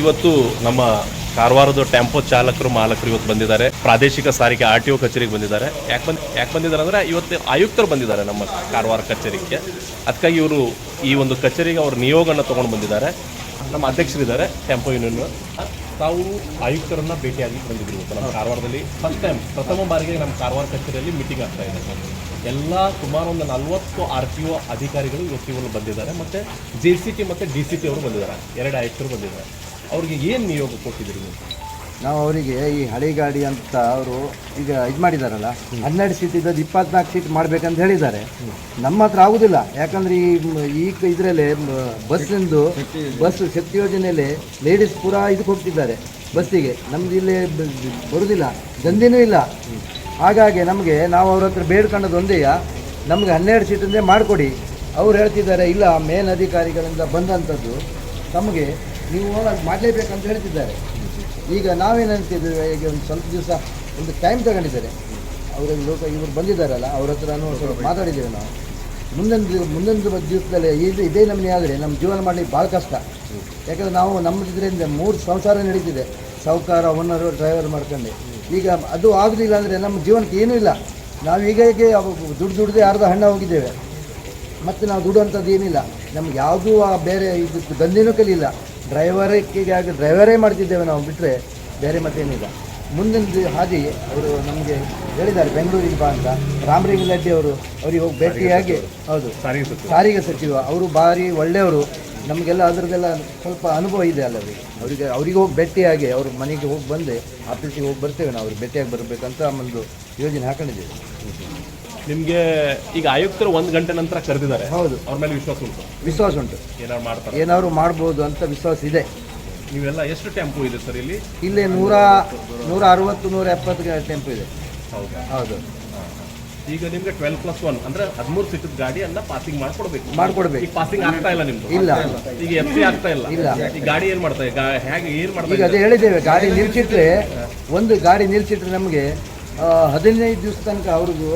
ಇವತ್ತು ನಮ್ಮ ಕಾರವಾರದ ಟೆಂಪೋ ಚಾಲಕರು, ಮಾಲಕರು ಇವತ್ತು ಬಂದಿದ್ದಾರೆ. ಪ್ರಾದೇಶಿಕ ಸಾರಿಗೆ ಆರ್ ಟಿ ಒ ಕಚೇರಿಗೆ ಬಂದಿದ್ದಾರೆ. ಯಾಕೆ ಬಂದ್, ಯಾಕೆ ಬಂದಿದ್ದಾರೆ ಅಂದರೆ ಇವತ್ತು ಆಯುಕ್ತರು ಬಂದಿದ್ದಾರೆ ನಮ್ಮ ಕಾರವಾರ ಕಚೇರಿಗೆ. ಅದಕ್ಕಾಗಿ ಇವರು ಈ ಒಂದು ಕಚೇರಿಗೆ ಅವ್ರ ನಿಯೋಗನ ತೊಗೊಂಡು ಬಂದಿದ್ದಾರೆ. ನಮ್ಮ ಅಧ್ಯಕ್ಷರಿದ್ದಾರೆ, ಟೆಂಪೋ ಯೂನಿಯನ್. ತಾವು ಆಯುಕ್ತರನ್ನ ಭೇಟಿಯಾಗಿ ಬಂದಿದ್ರು ನಮ್ಮ ಕಾರವಾರದಲ್ಲಿ. ಫಸ್ಟ್ ಟೈಮ್ ಪ್ರಥಮ ಬಾರಿಗೆ ನಮ್ಮ ಕಾರವಾರ ಕಚೇರಿಯಲ್ಲಿ ಮೀಟಿಂಗ್ ಆಗ್ತಾ ಇದೆ. ಎಲ್ಲ ಸುಮಾರು ಒಂದು ನಲವತ್ತು ಆರ್ ಟಿ ಒ ಅಧಿಕಾರಿಗಳು ಇವತ್ತು ಇವರು ಬಂದಿದ್ದಾರೆ. ಮತ್ತು ಜೆ ಸಿ ಟಿ ಮತ್ತು ಡಿ ಸಿ ಟಿ ಅವರು ಬಂದಿದ್ದಾರೆ. ಎರಡು ಆಯುಕ್ತರು ಬಂದಿದ್ದಾರೆ. ಅವ್ರಿಗೆ ಏನು ನಿಯೋಗ ಕೊಟ್ಟಿದ್ದೀರಿ ನೀವು? ನಾವು ಅವರಿಗೆ ಈ ಹಳೆ ಗಾಡಿ ಅಂತ ಅವರು ಈಗ ಇದು ಮಾಡಿದಾರಲ್ಲ ಹನ್ನೆರಡು ಸೀಟ್ ಇದ್ದದ್ದು ಇಪ್ಪತ್ನಾಲ್ಕು ಸೀಟ್ ಮಾಡ್ಬೇಕಂತ ಹೇಳಿದ್ದಾರೆ. ನಮ್ಮ ಹತ್ರ ಆಗುದಿಲ್ಲ. ಯಾಕಂದ್ರೆ ಈ ಈ ಇದರಲ್ಲೇ ಬಸ್ಸಿಂದು ಬಸ್ ಶಕ್ತಿ ಯೋಜನೆಯಲ್ಲಿ ಲೇಡೀಸ್ ಪೂರಾ ಇದು ಹೋಗ್ತಿದ್ದಾರೆ ಬಸ್ಸಿಗೆ ನಮ್ದು ಇಲ್ಲಿ ಬರುದಿಲ್ಲ ಗಂದಿನೂ ಬರುವುದಿಲ್ಲ ದಂಧಿನೂ ಇಲ್ಲ. ಹಾಗಾಗಿ ನಮಗೆ ನಾವು ಅವ್ರ ಹತ್ರ ಬೇಡ್ಕೊಂಡದ್ದು ಒಂದೇಯ ನಮಗೆ ಹನ್ನೆರಡು ಅಂದ್ರೆ ಮಾಡಿಕೊಡಿ. ಅವ್ರು ಹೇಳ್ತಿದ್ದಾರೆ ಇಲ್ಲ ಮೇನ್ ಅಧಿಕಾರಿಗಳಿಂದ ಬಂದಂಥದ್ದು ತಮಗೆ ನೀವು ಅದು ಮಾಡಲೇಬೇಕಂತ ಹೇಳ್ತಿದ್ದಾರೆ. ಈಗ ನಾವೇನು ಅಂತಿದ್ದೇವೆ ಈಗ ಒಂದು ಸ್ವಲ್ಪ ದಿವಸ ಒಂದು ಟೈಮ್ ತಗೊಂಡಿದ್ದಾರೆ. ಅವರ ಲೋಕ ಇವರು ಬಂದಿದ್ದಾರಲ್ಲ, ಅವ್ರ ಹತ್ರ ಸ್ವಲ್ಪ ಮಾತಾಡಿದ್ದೇವೆ ನಾವು. ಮುಂದೊಂದು ಮುಂದೊಂದು ದಿವಸದಲ್ಲಿ ಇದು ಇದೇ ನಮ್ಮನೆ ಆದರೆ ನಮ್ಮ ಜೀವನ ಮಾಡಲಿಕ್ಕೆ ಭಾಳ ಕಷ್ಟ. ಯಾಕಂದರೆ ನಾವು ನಮ್ಮದ್ರಿಂದ ಮೂರು ಸಂಸಾರ ನಡೀತಿದೆ. ಸಾಹುಕಾರ ಓನರು ಡ್ರೈವರ್ ಮಾಡ್ಕೊಂಡು. ಈಗ ಅದು ಆಗಲಿಲ್ಲ ಅಂದರೆ ನಮ್ಮ ಜೀವನಕ್ಕೆ ಏನೂ ಇಲ್ಲ. ನಾವು ಈಗ ಹೀಗೆ ದುಡ್ಡು ದುಡ್ದೇ ಅರ್ಧ ಹಣ್ಣ ಹೋಗಿದ್ದೇವೆ. ಮತ್ತು ನಾವು ದುಡುವಂಥದ್ದು ಏನಿಲ್ಲ. ನಮ್ಗೆ ಯಾವುದೂ ಬೇರೆ ಇದು ದಂಧೆನೂ ಕಲಿಯಿಲ್ಲ. ಡ್ರೈವರಿಗೆ ಡ್ರೈವರೇ ಮಾಡ್ತಿದ್ದೇವೆ ನಾವು ಬಿಟ್ಟರೆ ಬೇರೆ ಮತ್ತೇನಿಲ್ಲ. ಮುಂದಿನ ಹಾದಿ ಅವರು ನಮಗೆ ಹೇಳಿದ್ದಾರೆ ಬೆಂಗಳೂರಿಗೆ ಬಾ ಅಂತ. ರಾಮಲಿಂಗ ರೆಡ್ಡಿ ಅವರು ಅವರಿಗೆ ಹೋಗಿ ಭೇಟಿಯಾಗಿ ಹೌದು. ಸಾರಿಗೆ ಸಚಿವ ಸಾರಿಗೆ ಸಚಿವ. ಅವರು ಭಾರಿ ಒಳ್ಳೆಯವರು. ನಮಗೆಲ್ಲ ಅದರದ್ದೆಲ್ಲ ಸ್ವಲ್ಪ ಅನುಭವ ಇದೆ ಅಲ್ಲ ಅವರಿಗೆ ಅವರಿಗೆ ಅವರಿಗೆ ಹೋಗಿ ಭೇಟಿಯಾಗಿ ಅವ್ರ ಮನೆಗೆ ಹೋಗಿ ಬಂದು ಆಫೀಸಿಗೆ ಹೋಗಿ ಬರ್ತೇವೆ ನಾವು. ಅವ್ರಿಗೆ ಭೇಟಿಯಾಗಿ ಬರಬೇಕಂತ ಒಂದು ಯೋಜನೆ ಹಾಕೊಂಡಿದ್ದೇವೆ. ನಿಮಗೆ ಈಗ ಆಯುಕ್ತರು ಒಂದು ಗಂಟೆ ನಂತರ ಕರೆದಿದ್ದಾರೆ. ಹೌದು. ಅವ್ರ ಮೇಲೆ ವಿಶ್ವಾಸ ಉಂಟು. ವಿಶ್ವಾಸ ಉಂಟು. ಏನಾದ್ರು ಮಾಡ್ತಾರೆ? ಏನಾದ್ರು ಮಾಡ್ಬೋದು ಅಂತ ವಿಶ್ವಾಸ ಇದೆ. ನೀವೆಲ್ಲ ಎಷ್ಟು ಟೆಂಪೋ ಇದೆ ಸರ್ ಇಲ್ಲಿ? ಇಲ್ಲಿ ನೂರ ನೂರ ಅರವತ್ತು ನೂರ ಎಪ್ಪತ್ತು ಟೆಂಪೋ ಇದೆ. ಹೌದಾ? ಹೌದು. ಈಗ ನಿಮ್ಗೆ ಟ್ವೆಲ್ ಪ್ಲಸ್ ಒನ್ ಅಂದ್ರೆ ಹದಿಮೂರು ಗಾಡಿ ಗಾಡಿಯನ್ನ ಪಾಸಿಂಗ್ ಮಾಡ್ಕೊಡ್ಬೇಕು. ಮಾಡ್ಕೊಡ್ಬೇಕು. ಈ ಪಾಸಿಂಗ್ ಆಗ್ತಾ ಇಲ್ಲ ನಿಮ್ದು? ಇಲ್ಲ. ಈಗ ಎಫ್ ಸಿ ಆಗ್ತಾ ಇಲ್ಲ? ಇಲ್ಲ. ಈ ಗಾಡಿ ಏನ್ ಮಾಡ್ತಾ ಹೇಗೆ ಏನ್ ಮಾಡ್ತಾ ಈಗ ಅದೇ ಹೇಳಿದ್ದೇವೆ ಗಾಡಿ ನಿಲ್ಸಿಟ್ರೆ ಒಂದು ಗಾಡಿ ನಿಲ್ಸಿಟ್ರೆ ನಮಗೆ ಹದಿನೈದು ದಿವಸ ತನಕ ಅವ್ರಿಗೂ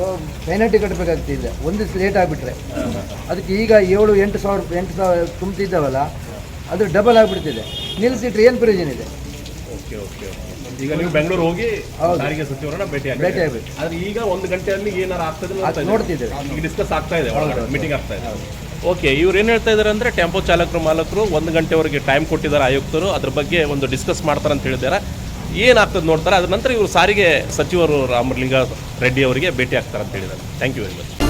ಪೆನಾಲ್ಟಿ ಕಟ್ಟಬೇಕಾಗ್ತಿದೆ ಒಂದು ದಿವಸ ಲೇಟ್ ಆಗಿಬಿಟ್ರೆ. ಅದಕ್ಕೆ ಈಗ ಏಳು ಎಂಟು ಸಾವಿರ ಎಂಟು ಸಾವಿರ ತುಂಬ್ತಿದ್ದಾವಲ್ಲ ಅದು ಡಬಲ್ ಆಗಿಬಿಡ್ತಿದೆ. ನಿಲ್ಸಿಟ್ರೆ ಏನು ಪ್ರಯೋಜನ ಇದೆ? ಓಕೆ ಓಕೆ ಈಗ ನೀವು ಬೆಂಗಳೂರು ಹೋಗಿ ಸಾರಿಗೆ ಸಚಿವರನ್ನ ಭೇಟಿ ಭೇಟಿ ಆಗ್ಬೇಕು. ಆದ್ರೆ ಈಗ ಒಂದು ಗಂಟೆಯಲ್ಲಿ ಏನಾರು ಆಗ್ತದೆ ನೋಡ್ತಿದ್ದೇವೆ. ಈಗ ಡಿಸ್ಕಸ್ ಆಗ್ತಾ ಇದೆ ಒಳಗಡೆ ಮೀಟಿಂಗ್ ಆಗ್ತಾ ಇದೆ. ಓಕೆ ಇವ್ರು ಏನು ಹೇಳ್ತಾ ಇದ್ದಾರೆ ಅಂದ್ರೆ ಟೆಂಪೋ ಚಾಲಕರು ಮಾಲಕರು ಒಂದು ಗಂಟೆವರೆಗೆ ಟೈಮ್ ಕೊಟ್ಟಿದ್ದಾರೆ ಆಯುಕ್ತರು. ಅದ್ರ ಬಗ್ಗೆ ಒಂದು ಡಿಸ್ಕಸ್ ಮಾಡ್ತಾರೆ ಅಂತ ಹೇಳಿದ್ದಾರೆ. ಏನಾಗ್ತದೆ ನೋಡ್ತಾರೆ. ಅದ ನಂತರ ಇವರು ಸಾರಿಗೆ ಸಚಿವರು ರಾಮಲಿಂಗ ರೆಡ್ಡಿ ಅವರಿಗೆ ಭೇಟಿ ಆಗ್ತಾರೆ ಅಂತ ಹೇಳಿದ್ದಾರೆ. Thank you very much